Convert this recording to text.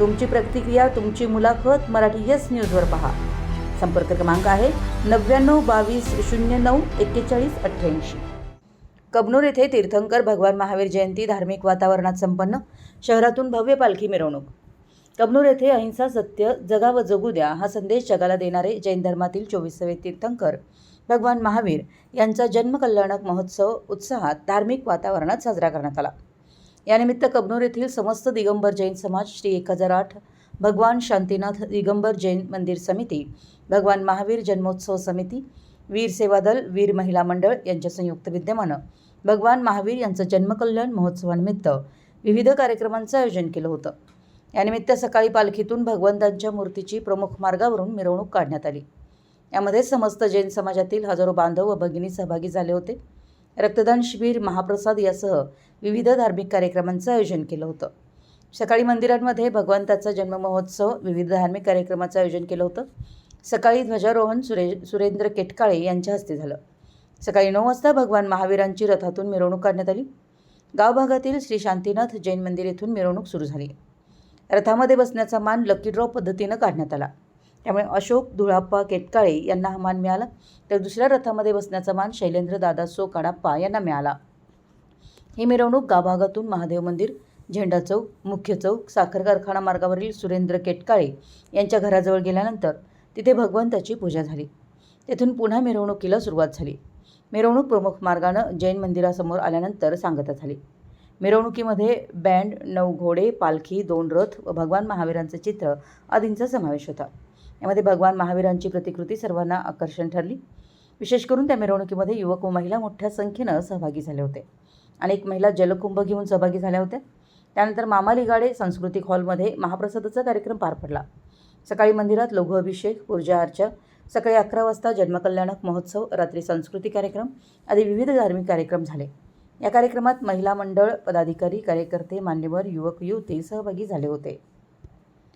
तुमची प्रतिक्रिया तुमची मुलाखत मराठी यस न्यूजवर पहा. संपर्क क्रमांक आहे नव्याण्णव बावीस शून्य नऊ एक्केचाळीस अठ्ठ्याऐंशी. कबनूर येथे तीर्थंकर भगवान महावीर जयंती धार्मिक वातावरणात संपन्न शहरातून भव्य पालखी मिरवणूक. कबनूर येथे अहिंसा सत्य जगा व जगू द्या हा संदेश जगाला देणारे जैन धर्मातील चोवीसावे तीर्थंकर भगवान महावीर यांचा जन्मकल्याणक महोत्सव उत्साहात धार्मिक वातावरणात साजरा करण्यात आला. यानिमित्त कबनूर येथील समस्त दिगंबर जैन समाज श्री एक हजार आठ भगवान शांतीनाथ दिगंबर जैन मंदिर समिती भगवान महावीर जन्मोत्सव समिती वीर सेवा दल वीर महिला मंडळ यांच्या संयुक्त विद्यमानं भगवान महावीर यांचं जन्मकल्याण महोत्सवानिमित्त विविध कार्यक्रमांचं आयोजन केलं होतं. यानिमित्त सकाळी पालखीतून भगवंतांच्या मूर्तीची प्रमुख मार्गावरून मिरवणूक काढण्यात आली. यामध्ये समस्त जैन समाजातील हजारो बांधव व भगिनी सहभागी झाले होते. रक्तदान शिबिर महाप्रसाद यासह विविध धार्मिक कार्यक्रमांचं आयोजन केलं होतं. सकाळी मंदिरांमध्ये भगवंताचा जन्ममहोत्सव विविध धार्मिक कार्यक्रमाचं आयोजन केलं होतं. सकाळी ध्वजारोहण सुरे सुरेंद्र केटकाळे यांच्या हस्ते झालं. सकाळी नऊ वाजता भगवान महावीरांची रथातून मिरवणूक काढण्यात आली. गावभागातील श्री शांतीनाथ जैन मंदिर येथून मिरवणूक सुरू झाली. रथामध्ये बसण्याचा मान लकी ड्रॉ पद्धतीनं काढण्यात आला. त्यामुळे अशोक धुळाप्पा केटकाळे यांना हा मान मिळाला. तर दुसऱ्या रथामध्ये बसण्याचा मान शैलेंद्र दादासो काडाप्पा यांना मिळाला. ही मिरवणूक गाभागातून महादेव मंदिर झेंडा चौक मुख्य चौक साखर कारखाना मार्गावरील सुरेंद्र केटकाळे यांच्या घराजवळ गेल्यानंतर तिथे भगवंताची पूजा झाली. तेथून पुन्हा मिरवणुकीला सुरुवात झाली. मिरवणूक प्रमुख मार्गानं जैन मंदिरासमोर आल्यानंतर सांगता झाली. मिरवणुकीमध्ये बँड नऊ घोडे पालखी दोन रथ व भगवान महावीरांचं चित्र आदींचा समावेश होता. यामध्ये भगवान महावीरांची प्रतिकृती सर्वांना आकर्षण ठरली. विशेष करून त्या मिरवणुकीमध्ये युवक व महिला मोठ्या संख्येनं सहभागी झाले होते अनेक महिला जलकुंभ घेऊन सहभागी झाल्या होत्या. त्यानंतर मामाली गाडे सांस्कृतिक हॉलमध्ये महाप्रसादाचा कार्यक्रम पार पडला. सकाळी मंदिरात लघु अभिषेक पूजा अर्चा सकाळी अकरा वाजता जन्मकल्याणक महोत्सव रात्री सांस्कृतिक कार्यक्रम आदी विविध धार्मिक कार्यक्रम झाले. या कार्यक्रमात महिला मंडळ पदाधिकारी कार्यकर्ते मान्यवर युवक युवती सहभागी झाले होते.